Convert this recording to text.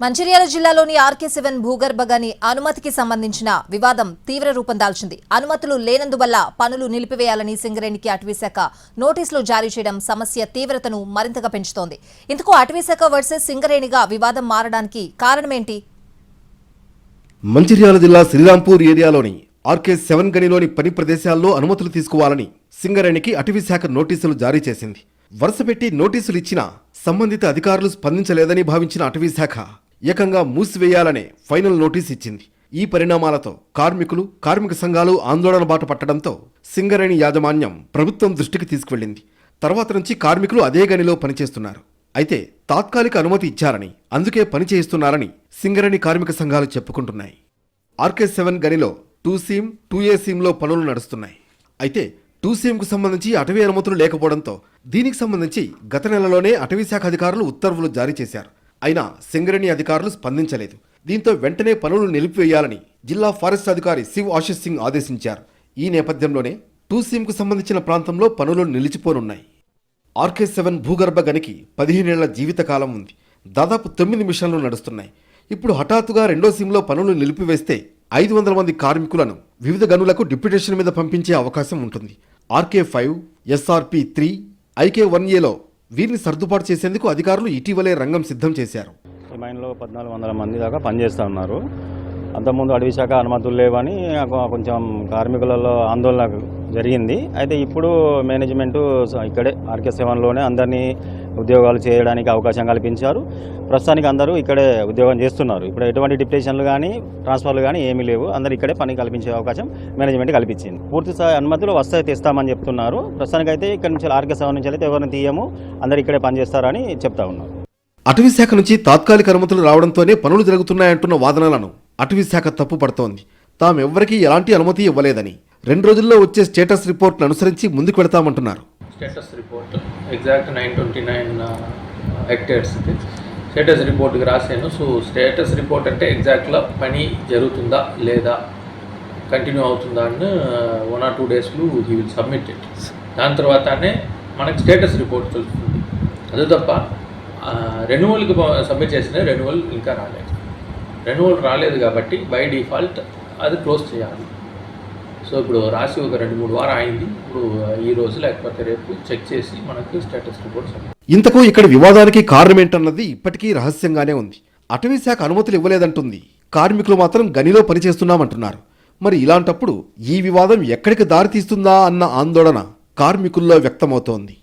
మంచిర్యాల జిల్లాలోని RK seven భూగర్భ గని అనుమతికి సంబంధించిన వివాదం తీవ్ర రూపం దాల్చింది. అనుమతులు లేనందువల్ల పనులు నిలిపివేయాలని సింగరేణికి అటవీశాఖ నోటీసులు జారీ చేయడం సమస్య తీవ్రతను మరింతగా పెంచుతోంది. ఇందుకు అటవీశాఖ వర్సెస్ సింగరేణిగా వివాదం మారడానికి కారణమేంటి? మంచిర్యాల జిల్లా శ్రీరాంపూర్ ఏరియాలోని ఆర్కే సెవెన్ గనిలోని పని ప్రదేశాల్లో అనుమతులు తీసుకోవాలని సింగరేణికి అటవీశాఖ నోటీసులు జారీ చేసింది. వరుసపెట్టి నోటీసులు ఇచ్చినా సంబంధిత అధికారులు స్పందించలేదని భావించిన అటవీశాఖ ఏకంగా మూసివేయాలనే ఫైనల్ నోటీస్ ఇచ్చింది. ఈ పరిణామాలతో కార్మికులు కార్మిక సంఘాలు ఆందోళన బాట పట్టడంతో సింగరేణి యాజమాన్యం ప్రభుత్వం దృష్టికి తీసుకువెళ్ళింది. తర్వాత నుంచి కార్మికులు అదే గనిలో పనిచేస్తున్నారు. అయితే తాత్కాలిక అనుమతి ఇచ్చారని అందుకే పని చేయిస్తున్నారని సింగరేణి కార్మిక సంఘాలు చెప్పుకుంటున్నాయి. ఆర్కే సెవెన్ గనిలో టూ సీమ్ టూ ఏ సీమ్లో పనులు నడుస్తున్నాయి. అయితే టూ సీమ్కు సంబంధించి అటవీ అనుమతులు లేకపోవడంతో దీనికి సంబంధించి గత నెలలోనే అటవీ శాఖ అధికారులు ఉత్తర్వులు జారీ చేశారు. అయినా సింగరేణి అధికారులు స్పందించలేదు. దీంతో వెంటనే పనులు నిలిపివేయాలని జిల్లా ఫారెస్ట్ అధికారి శివ్ ఆశిష్ సింగ్ ఆదేశించారు. ఈ నేపథ్యంలోనే టూ సీమ్కు సంబంధించిన ప్రాంతంలో పనులు నిలిచిపోనున్నాయి. ఆర్కే సెవెన్ భూగర్భ గనికి పదిహేనేళ్ళ జీవితకాలం ఉంది. దాదాపు తొమ్మిది మిషన్లు నడుస్తున్నాయి. ఇప్పుడు హఠాత్తుగా రెండో సీమ్లో పనులు నిలిపివేస్తే ఐదు వందల మంది కార్మికులను వివిధ గనులకు డిప్యుటేషన్ మీద పంపించే అవకాశం ఉంటుంది. RK five SRP three IK one ఏలో వీరిని సర్దుబాటు చేసేందుకు అధికారులు ఇటీవలే రంగం సిద్ధం చేశారు. ఈ మైన్లో పద్నాలుగు వందల మంది దాకా పనిచేస్తూ ఉన్నారు. అంతకుముందు అడవి శాఖ అనుమతులు లేవని కొంచెం కార్మికులలో ఆందోళన జరిగింది. అయితే ఇప్పుడు మేనేజ్మెంటు స- ఇక్కడే ఆర్కే సెవెన్లోనే అందరినీ ఉద్యోగాలు చేయడానికి అవకాశం కల్పించారు. ప్రస్తుతానికి అందరూ ఇక్కడే ఉద్యోగం చేస్తున్నారు. ఇప్పుడు ఎటువంటి డిప్టేషన్లు కానీ ట్రాన్స్ఫర్లు కానీ ఏమీ లేవు. అందరూ ఇక్కడే పని కల్పించే అవకాశం మేనేజ్మెంట్ కల్పించింది. పూర్తి స్థాయి అనుమతులు వస్తాయి తెస్తామని చెప్తున్నారు. ప్రస్తుతానికైతే ఇక్కడ నుంచి ఆరోగ్య సేవ నుంచి అయితే ఎవరిని తీయము అందరు ఇక్కడే పనిచేస్తారని చెప్తా ఉన్నారు. అటవీ శాఖ నుంచి తాత్కాలిక అనుమతులు రావడంతోనే పనులు జరుగుతున్నాయంటున్న వాదనలను అటవీ శాఖ తప్పుపడుతోంది తామెవ్వరికీ ఎలాంటి అనుమతి ఇవ్వలేదని రెండు రోజుల్లో వచ్చే స్టేటస్ రిపోర్ట్ను అనుసరించి ముందుకు వెళతామంటున్నారు. Status report. Exact nine twenty nine హెక్టేర్స్కి status రిపోర్ట్కి రాశాను. సో స్టేటస్ రిపోర్ట్ అంటే ఎగ్జాక్ట్గా పని జరుగుతుందా లేదా? కంటిన్యూ అవుతుందా అని వన్ ఆర్ టూ డేస్లో హీ విల్ సబ్మిట్ ఇట్ దాని తర్వాతనే మనకి స్టేటస్ రిపోర్ట్ తెలుస్తుంది. అదే తప్ప రెన్యువల్కి సబ్మిట్ చేసిన రెన్యువల్ ఇంకా రాలేదు. రెన్యువల్ రాలేదు కాబట్టి బై డిఫాల్ట్ అది క్లోజ్ చేయాలి. సో ఇప్పుడు రాసి ఒక రెండు మూడు వారం అయింది ఇప్పుడు ఈ రోజు లేకపోతే రేపు చెక్ చేసి మనకి స్టేటస్ రిపోర్ట్ ఇంతకు ఇక్కడ వివాదానికి కారణం ఏంటన్నది ఇప్పటికీ రహస్యంగానే ఉంది. అటవీ శాఖ అనుమతులు ఇవ్వలేదంటుంది. కార్మికులు మాత్రం గనిలో పనిచేస్తున్నామంటున్నారు. మరి ఇలాంటప్పుడు ఈ వివాదం ఎక్కడికి దారితీస్తుందా అన్న ఆందోళన కార్మికుల్లో వ్యక్తమవుతోంది.